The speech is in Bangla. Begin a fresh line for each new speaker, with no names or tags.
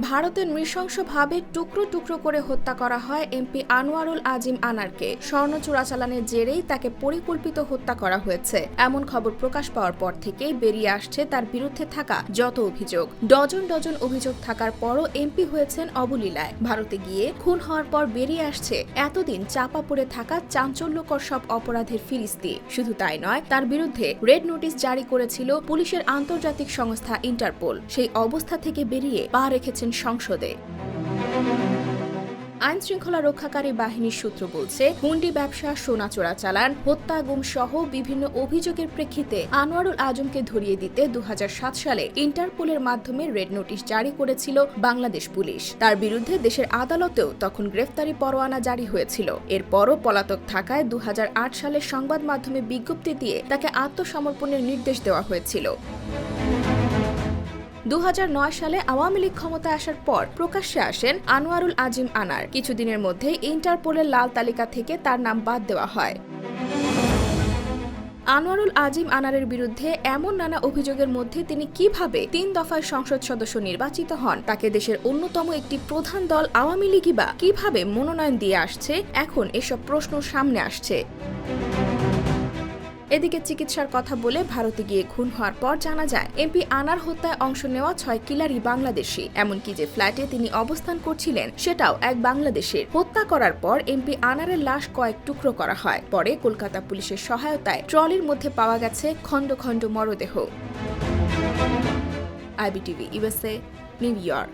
ভারতের নৃশংসভাবে টুকরো টুকরো করে হত্যা করা হয় এমপি আনোয়ারুল আজিম আনারকে। স্বর্ণ চোরাচালানের জেরেই তাকে পরিকল্পিত হত্যা করা হয়েছে। এমন খবর প্রকাশ পাওয়ার পর থেকেই বেরিয়ে আসছে তার বিরুদ্ধে থাকা যত অভিযোগ। ডজন ডজন অভিযোগ থাকার পরও এমপি হয়েছেন অবলীলায় ভারতে গিয়ে খুন হওয়ার পর বেরিয়ে আসছে এতদিন চাপা পড়ে থাকা চাঞ্চল্যকর সব অপরাধের ফিরিস্তি। শুধু তাই নয়, তার বিরুদ্ধে রেড নোটিশ জারি করেছিল পুলিশের আন্তর্জাতিক সংস্থা ইন্টারপোল। সেই অবস্থা থেকে বেরিয়ে পা রেখেছেন সংসদে। আইন শৃঙ্খলা রক্ষাকারী বাহিনীর সূত্র বলছে, হুন্ডি ব্যবসা সোনা চোরাচালান হত্যা গুম সহ বিভিন্ন অভিযোগের প্রেক্ষিতে আনোয়ারুল আজমকে ধরিয়ে দিতে দু হাজার সাত সালে ইন্টারপোলের মাধ্যমে রেড নোটিশ জারি করেছিল বাংলাদেশ পুলিশ। তার বিরুদ্ধে দেশের আদালতেও তখন গ্রেফতারি পরোয়ানা জারি হয়েছিল। এরপরও পলাতক থাকায় দু হাজার আট সালে সংবাদ মাধ্যমে বিজ্ঞপ্তি দিয়ে তাকে আত্মসমর্পণের নির্দেশ দেওয়া হয়েছিল। দু হাজার নয় সালে আওয়ামী লীগ ক্ষমতায় আসার পর প্রকাশ্যে আসেন আনোয়ারুল আজিম আনার। কিছুদিনের মধ্যেই ইন্টারপোলের লাল তালিকা থেকে তার নাম বাদ দেওয়া হয়। আনোয়ারুল আজিম আনারের বিরুদ্ধে এমন নানা অভিযোগের মধ্যে তিনি কীভাবে তিন দফায় সংসদ সদস্য নির্বাচিত হন, তাকে দেশের অন্যতম একটি প্রধান দল আওয়ামী লীগই বা কীভাবে মনোনয়ন দিয়ে আসছে, এখন এসব প্রশ্ন সামনে আসছে। এদিকে চিকিৎসার কথা বলে ভারতে গিয়ে খুন হওয়ার পর জানা যায়, এমপি আনার হত্যায় অংশ নেওয়া ছয় কিলারই বাংলাদেশি। এমনকি যে ফ্ল্যাটে তিনি অবস্থান করছিলেন, সেটাও এক বাংলাদেশের। হত্যা করার পর এমপি আনারের লাশ কয়েক টুকরো করা হয়। পরে কলকাতা পুলিশের সহায়তায় ট্রলির মধ্যে পাওয়া গেছে খণ্ড খণ্ড মরদেহ। IBTV USA New York.